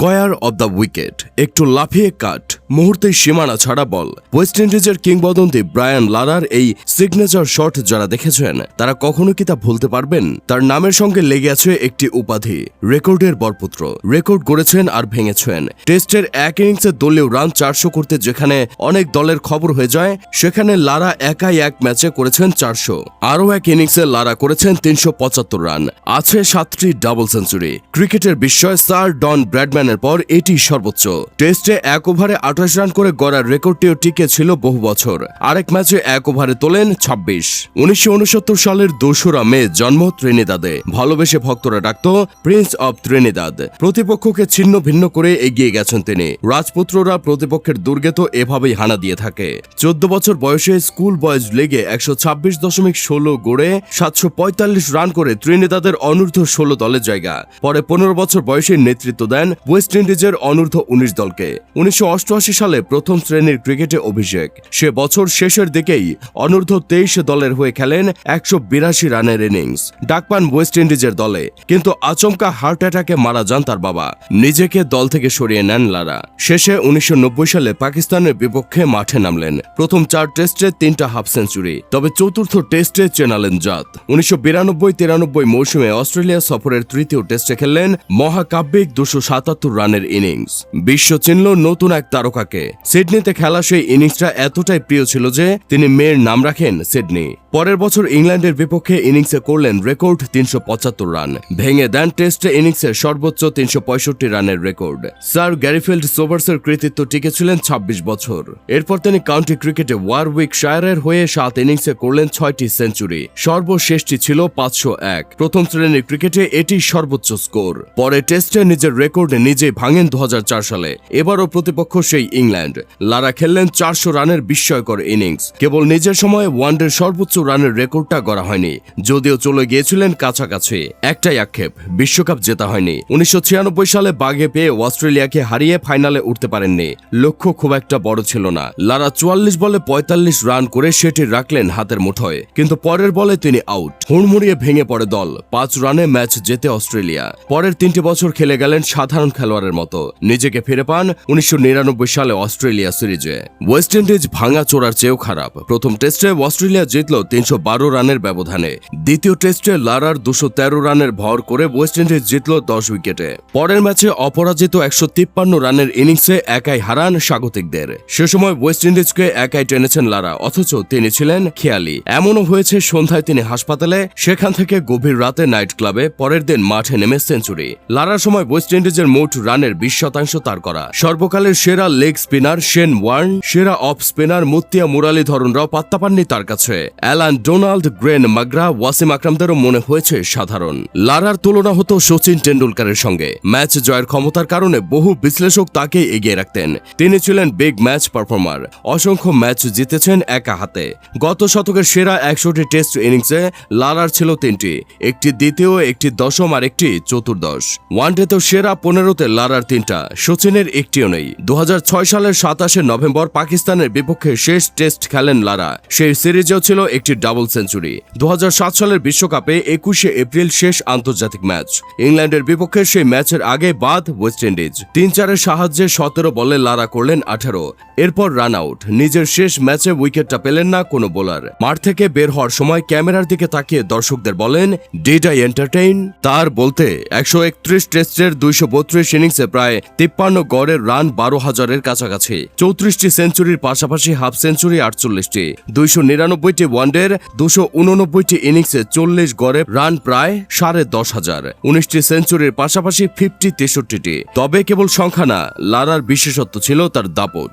Square of the wicket একটু লাফিয়ে কাট। মুহূর্তে সীমানা ছাড়া বল। ওয়েস্ট ইন্ডিজের কিংবদন্তি ব্রায়ান লারার এই সিগনেচার শট যারা দেখেছেন, তারা কখনো কি তা ভুলতে পারবেন? তার নামের সঙ্গে লেগে আছে একটি উপাধি, রেকর্ডের বরপুত্র। রেকর্ড গড়েছেন আর ভেঙেছেন। টেস্টের এক ইনিংসে দলীয় রান চারশো করতে যেখানে অনেক দলের খবর হয়ে যায়, সেখানে লারা একাই এক ম্যাচে করেছেন চারশো। আরও এক ইনিংসে লারা করেছেন তিনশো পঁচাত্তর রান। আছে সাতটি ডাবল সেঞ্চুরি ক্রিকেটের বিস্ময় স্যার ডন ব্র্যাডম্যানের পর এটি সর্বোচ্চ। টেস্টে এক ওভারে আঠাশ রান করে গড়ার রেকর্ডটিও টিকে ছিল বহু বছর। আরেক ম্যাচে এক ওভারে তোলেন ছাব্বিশ। উনিশশো সালের দোসরা মে জন্ম ত্রিনিদাদে। ভালোবেসে ভক্তরা ডাকত প্রিন্স অব ত্রিনিদাদ প্রতিপক্ষকে ছিন্ন ভিন্ন করে এগিয়ে গেছেন তিনি। রাজপুত্ররা প্রতিপক্ষের দুর্গে তো এভাবেই হানা দিয়ে থাকে। চোদ্দ বছর বয়সে স্কুল বয়েজ লিগে একশো ছাব্বিশ দশমিক ষোলো গড়ে সাতশো পঁয়তাল্লিশ রান করে ত্রিনিদাদের অনূর্ধ্ব ষোলো দলের জায়গা। পরে পনেরো বছর বয়সে নেতৃত্ব দেন ওয়েস্ট ইন্ডিজের অনূর্ধ্ব উনিশ দলকে। উনিশশো অষ্টআশি সালে প্রথম শ্রেণির ক্রিকেটে অভিষেক। সে বছর শেষের দিকেই অনূর্ধ্ব তেইশ দলের হয়ে খেলেন একশো বিরাশি রানের ইনিংস। ডাক পান ওয়েস্ট ইন্ডিজের দলে। কিন্তু আচমকা হার্ট অ্যাটাকে মারা যান তার বাবা। নিজেকে দল থেকে সরিয়ে নেন লারা। শেষে উনিশশো নব্বই সালে পাকিস্তানের বিপক্ষে মাঠে নামলেন। প্রথম চার টেস্টে তিনটা হাফ সেঞ্চুরি। তবে চতুর্থ টেস্টে চেনালেন জাত। উনিশশো বিরানব্বই তিরানব্বই মৌসুমে অস্ট্রেলিয়া সফরের তৃতীয় টেস্টে খেললেন মহাকাব্যিক দুশো সাতাত্তর রানের ইনিংস। বিশ্ব চিনল নতুন এক তারকাকে সিডনিতে খেলা সেই ইনিংসটা এতটাই প্রিয় ছিল যে তিনি মেয়ের নাম রাখেন সিডনি। পরের বছর ইংল্যান্ডের বিপক্ষে ইনিংসে করলেন রেকর্ড তিনশো পঁচাত্তর রান। ভেঙে দেন টেস্টে ইনিংসের সর্বোচ্চ তিনশো পঁয়ষট্টি রানের রেকর্ড। স্যার গ্যারিফিল্ড সোভার্সের কৃতিত্ব টিকেছিলেন ছাব্বিশ বছর। এরপর তিনি কাউন্টি ক্রিকেটে ওয়ারউইক শায়ারের হয়ে সাত ইনিংসে করলেন ছয়টি সেঞ্চুরি। সর্বশেষটি ছিল পাঁচশো এক। প্রথম শ্রেণির ক্রিকেটে এটি সর্বোচ্চ স্কোর। পরে টেস্টে নিজের রেকর্ড নিজে ভাঙেন দু হাজার চার সালে। এবারও প্রতিপক্ষ সেই ইংল্যান্ড। লারা খেললেন চারশো রানের বিস্ময়কর ইনিংস। কেবল নিজের সময়ে ওয়ানডের সর্বোচ্চ রানের রেকর্ডটা গড়া হয়নি। যদিও চলে গিয়েছিলেন কাছাকাছি। একটাই আক্ষেপ, বিশ্বকাপ জেতা হয়নি। উনিশশো সালে বাগে পেয়ে অস্ট্রেলিয়াকে হারিয়ে ফাইনালে উঠতে পারেননি। লক্ষ্য খুব একটা বড় ছিল না। লারা চুয়াল্লিশ বলে পঁয়তাল্লিশ রান করে সেটি রাখলেন হাতের মুঠোয়। কিন্তু পরের বলে তিনি আউট। হুড়মুড়িয়ে ভেঙে পড়ে দল। পাঁচ রানে ম্যাচ জেতে অস্ট্রেলিয়া। পরের তিনটি বছর খেলে গেলেন সাধারণ খেলোয়াড়ের মতো। নিজেকে ফিরে পান উনিশশো নিরানব্বই সালে অস্ট্রেলিয়া সিরিজে। ওয়েস্ট ইন্ডিজ ভাঙা চোরার চেয়েও খারাপ। প্রথম টেস্টে অস্ট্রেলিয়া জিতল তিনশো বারো রানের ব্যবধানে। দ্বিতীয় টেস্টে লারার দুশো রানের ভর করে ওয়েস্ট ইন্ডিজ জিতল দশ উইকেটে। পরের ম্যাচে অপরাজিত একশো তিপ্পান্ন রানের ইনিংসে একাই হারান স্বাগতিকদের। সে সময় ওয়েস্ট ইন্ডিজকে একাই টেনেছেন লারা, অথচ তিনি ছিলেন খেয়ালি। এমনও হয়েছে সন্ধ্যায় তিনি হাসপাতালে, সেখান থেকে গভীর রাতে নাইট ক্লাবে, পরের দিন মাঠে নেমে সেঞ্চুরি। লারার সময় ওয়েস্ট ইন্ডিজের মোট রানের বিশ শতাংশ তার করা। সর্বকালের সেরা লেগ স্পিনার শেন ওয়ার্ন সেরা অফ স্পিনার মুত্তিয়া মুরালীধরনরাও পাত্তা পাননি তার কাছে। Allan Donald, Glenn McGrath, Wasim আকরামদেরও মনে হয়েছে সাধারণ। লারার তুলনা হতো সচিন টেন্ডুলকারের সঙ্গে। ম্যাচ জয়ের ক্ষমতার কারণে বহু বিশ্লেষক তাকে এগিয়ে রাখতেন। তিনি ছিলেন বিগ ম্যাচ পারফর্মার অসংখ্য ম্যাচ জিতেছেন একা হাতে। গত শতকের সেরা একশোটি টেস্ট ইনিংসে লারার ছিল তিনটি, একটি দ্বিতীয়, একটি দশম আর একটি চতুর্দশ। ওয়ানডেতেও সেরা পনেরোতে লারার তিনটা সচিনের একটিও নেই। দু হাজার সালের সাতাশে নভেম্বর পাকিস্তানের বিপক্ষে শেষ টেস্ট খেলেন লারা। সেই সিরিজেও ছিল একটি ডাবল সেঞ্চুরি। দু হাজার সাত সালের বিশ্বকাপে একুশে এপ্রিল শেষ আন্তর্জাতিক ম্যাচ। ইংল্যান্ডের বিপক্ষে সেই ম্যাচের আগে বাদ ওয়েস্ট ইন্ডিজ। তিন চারের সাহায্যে সতেরো বলে লারা করলেন আঠারো। এরপর রান আউট। নিজের শেষ ম্যাচে উইকেটটা পেলেন না কোনো বোলার। মাঠ থেকে বের হওয়ার সময় ক্যামেরার দিকে তাকিয়ে দর্শকদের বলেন, ডিড আই এন্টারটেইন? তার বলতে, একশো একত্রিশ টেস্টের দুইশো বত্রিশ ইনিংসে প্রায় তিপ্পান্ন গড়ের রান বারো হাজারের কাছাকাছি। চৌত্রিশটি সেঞ্চুরির পাশাপাশি হাফ সেঞ্চুরি আটচল্লিশটি। দুইশো নিরানব্বইটি ওয়ানডের, দুশো উননব্বইটি ইনিংসে চল্লিশ গড়ে রান প্রায় সাড়ে দশ হাজার। উনিশটি সেঞ্চুরির পাশাপাশি ফিফটি তেষট্টিটি। তবে কেবল সংখ্যা না, লারার বিশেষত্ব ছিল তার দাপট।